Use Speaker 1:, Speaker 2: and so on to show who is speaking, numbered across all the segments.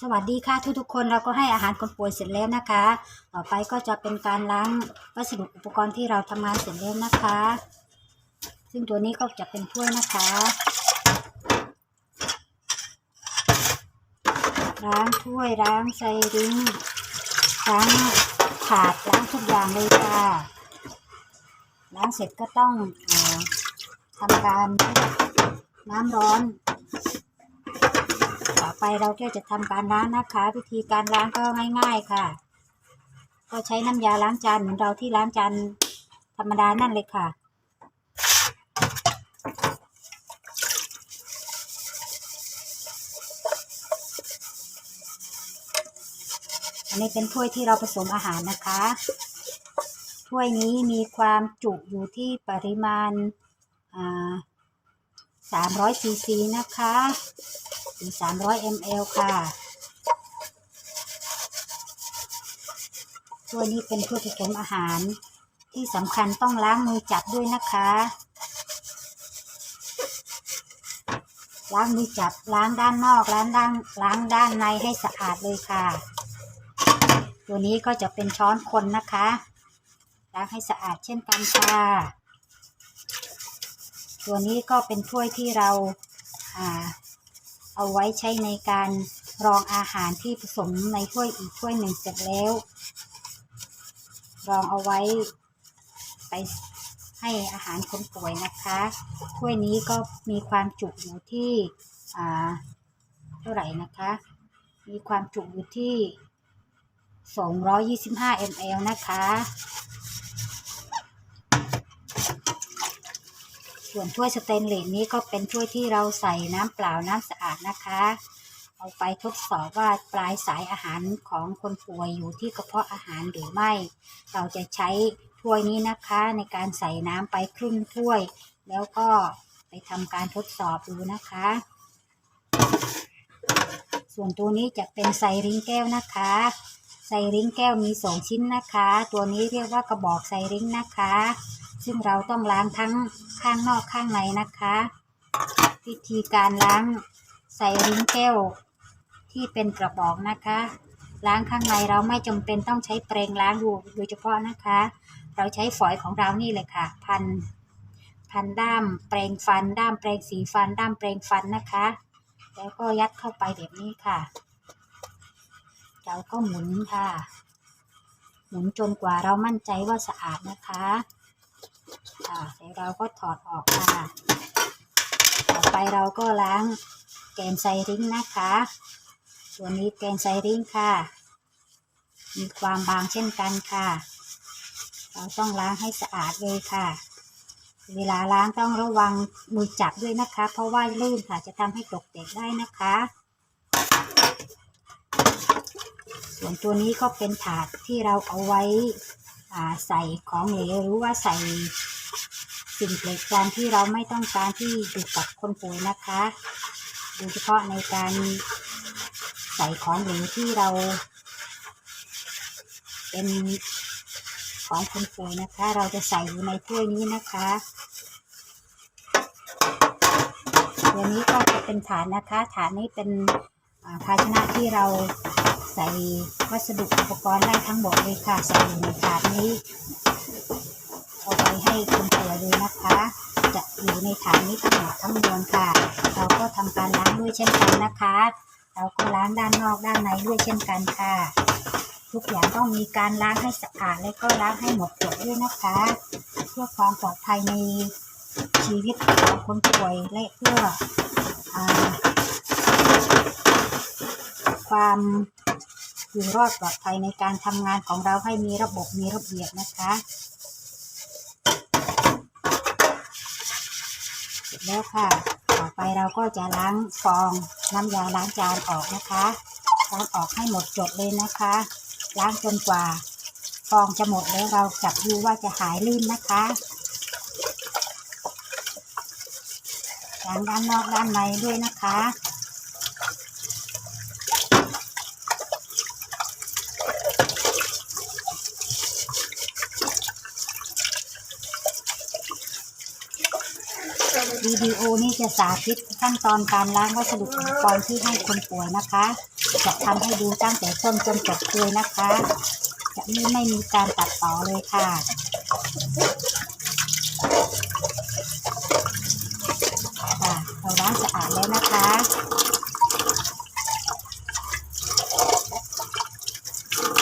Speaker 1: สวัสดีค่ะทุกๆคนเราก็ให้อาหารคนป่วยเสร็จแล้วนะคะ ต่อไปก็จะเป็นการล้างวัสดุอุปกรณ์ที่เราทำงานเสร็จแล้วนะคะ ซึ่งตัวนี้ก็จะเป็นถ้วยนะคะล้างถ้วยล้างไซริงล้างถาดล้างทุกอย่างเลยค่ะล้างเสร็จก็ต้องอทำการน้ำร้อน ไปเราก็จะทำการล้างนะคะ วิธีการล้างก็ง่าย ๆค่ะ ก็ใช้น้ำยาล้างจานเหมือนเราที่ล้างจานธรรมดานั่นเลยค่ะ อันนี้เป็นถ้วยที่เราผสมอาหารนะคะ ถ้วยนี้มีความจุอยู่ที่ปริมาณ300ซีซีนะคะ หรือ300 ml ค่ะถ้วนี้เป็นถ้วยผสมอาหาร ที่สำคัญต้องล้างมือจับด้วยนะคะ ล้างมือจับล้างด้านนอกล้างด้านล้างด้านในให้สะอาดเลยค่ะ ตัวนี้ก็จะเป็นช้อนคนนะคะ ล้างให้สะอาดเช่นกันค่ะตัวนี้ก็เป็นถ้วยที่เราอ่า เอาไว้ใช้ในการรองอาหารที่ผสมในถ้วยอีกถ้วยหนึ่งเสร็จแล้ว รองเอาไว้ไปให้อาหารคนป่วยนะคะ ถ้วยนี้ก็มีความจุอยู่ที่เท่าไหร่นะคะ มีความจุอยู่ที่ 225 ml นะคะ ส่วนถ้วยสเตนเลสนี้ก็เป็นถ้วยที่เราใส่น้ำเปล่าน้ำสะอาดนะคะ เอาไปทดสอบว่าปลายสายอาหารของคนป่วยอยู่ที่กระเพาะอาหารหรือไม่ เราจะใช้ถ้วยนี้นะคะในการใส่น้ำไปครึ่งถ้วย แล้วก็ไปทำการทดสอบดูนะคะ ส่วนตัวนี้จะเป็นไซริงแก้วนะคะไซริงแก้วมีสองชิ้นนะคะ ตัวนี้เรียกว่ากระบอกไซริงนะคะ ซึ่งเราต้องล้างทั้งข้างนอกข้างในนะคะ วิธีการล้างไซริงแก้วที่เป็นกระบอกนะคะ ล้างข้างในเราไม่จำเป็นต้องใช้เปรงล้างดูโดยเฉพาะนะคะ เราใช้ฝอยของเรานี่เลยค่ะ พันพันด้ามแปรงฟัน ด้ามแปรงสีฟัน ด้ามแปรงฟันนะคะ แล้วก็ยัดเข้าไปแบบนี้ค่ะเราก็หมุนค่ะ หมุนจนกว่าเรามั่นใจว่าสะอาดนะคะ ค่ะเสร็จเราก็ถอดออกค่ะ ต่อไปเราก็ล้างแกนไซริงนะคะ ตัวนี้แกนไซริงค่ะ มีความบางเช่นกันค่ะ เราต้องล้างให้สะอาดเลยค่ะ เวลาล้างต้องระวังมือจับด้วยนะคะ เพราะว่าลื่นค่ะจะทำให้ตกแตกได้นะคะ ส่วนตัวนี้ก็เป็นถาดที่เราเอาไว้ใส่ของเหลวหรือว่าใส่ สิ่งเปลกปลอมที่เราไม่ต้องการที่อยู่กับคนป่วยนะคะโดยเฉพาะในการใส่ของเหลวที่เรา เป็นของคนป่วยนะคะ เราจะใส่อยู่ในถ้วยนี้นะคะตัวนี้ก็จะเป็นฐานนะคะ ฐานนี้เป็นภาชนะที่เราใส่วัสดุอุปกรณ์ได้ทั้งหมดเลยค่ะ ใส่อยู่ในถาดนี้เอาไปให้ค นป่วยเลยนะคะ จะอยู่ในฐานนี้ทั้งหมดทั้งมวลค่ะ เราก็ทำการล้างด้วยเช่นกันนะคะ เราก็ล้างด้านนอกด้านในด้วยเช่นกันค่ะ ทุกอย่างต้องมีการล้างให้สะอาดและก็ล้างให้หมดจดด้วยนะคะ เพื่อความปลอดภัยในชีวิตของคนป่วยและเพื่ออความอยู่รอดปลอดภัยในการทำงานของเราให้มีระบบมีระเบียบนะคะ เสร็จ แล้วค่ะ ต่อไปเราก็จะล้างฟองน้ำยาล้างจานออกนะคะล้างออกให้หมดจดเลยนะคะ ล้างจนกว่า ฟองจะหมดแล้วเราจับดูว่าจะหายลื่นนะคะล้างด้านนอกด้านในด้วยนะคะ ดีโอนี้จะสาธิตขั้นตอนการล้างวัสดุอุปกรณ์ที่ให้คนป่วยนะคะ จะทำให้ดูตั้งแต่ต้นจนจบเลยนะคะ จะไม่ไม่มีการตัดต่อเลยค่ะค่ะเราล้างสะอาดแล้วนะคะ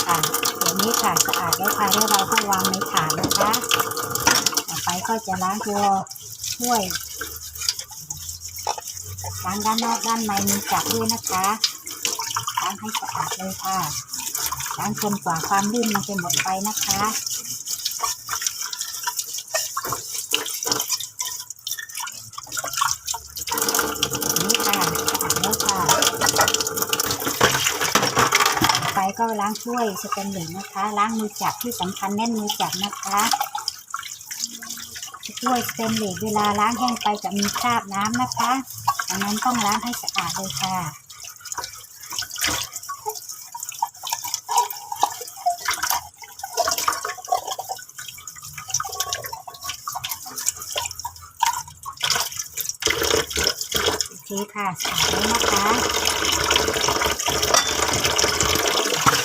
Speaker 1: ค่ะเดี๋ยวนี้ค่ะสะอาดแล้วค่ะแล้วเราก็วางในถาดนะคะ ต่อไปก็จะล้างตัวถ้วย ล้างด้านนอกด้านในมีจับด้วยนะคะล้างให้สะอาดเลยค่ะล้างจนกว่าความลื่นมันจะหมดไปนะคะนี่ค่ะสะอาดแล้วค่ะไปก็ล้างถ้วยสแตนเลสนะคะ ล้างมือจับที่สำคัญแน่นมือจับนะคะ ถ้วยสแตนเลสเวลาล้างแห้งไปจะมีคราบน้ำนะคะดังนั้นต้องล้างให้สะอาดเลยค่ะโอเคค่ะสาดนะคะ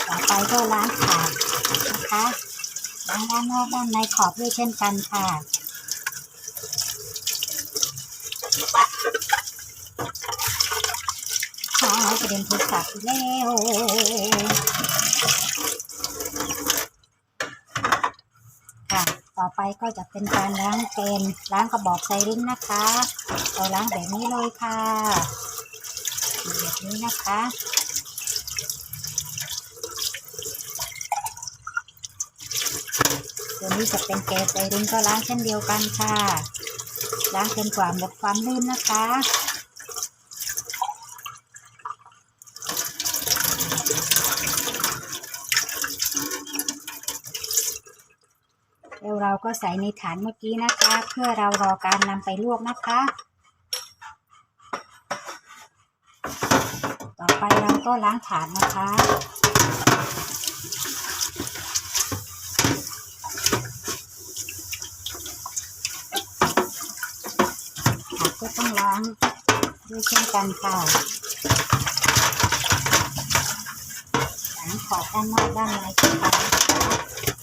Speaker 1: ต่อไปก็ล้างถาดนะคะ ล้างด้านนอกด้านในขอบด้วยเช่นกันค่ะ ขอประเด็นโทรศัพท์อีกแล้วค่ะ ต่อไปก็จะเป็นการล้างเกนล้างกระบอกไซริงนะคะเราล้างแบบนี้เลยค่ะแบบนี้นะคะตัวนี้จะเป็นแกสไซริงก็ล้างเช่นเดียวกันค่ะ ล้างจนกว่าหมดความลื่นนะคะแล้วเราก็ใส่ในฐานเมื่อกี้นะคะ เพื่อเรารอการนำไปลวกนะคะ ต่อไปเราก็ล้างฐานนะคะ ถาด ก็ต้องล้างด้วยเช่นกันค่ะล้างขอบด้านนอกด้านในค่ะ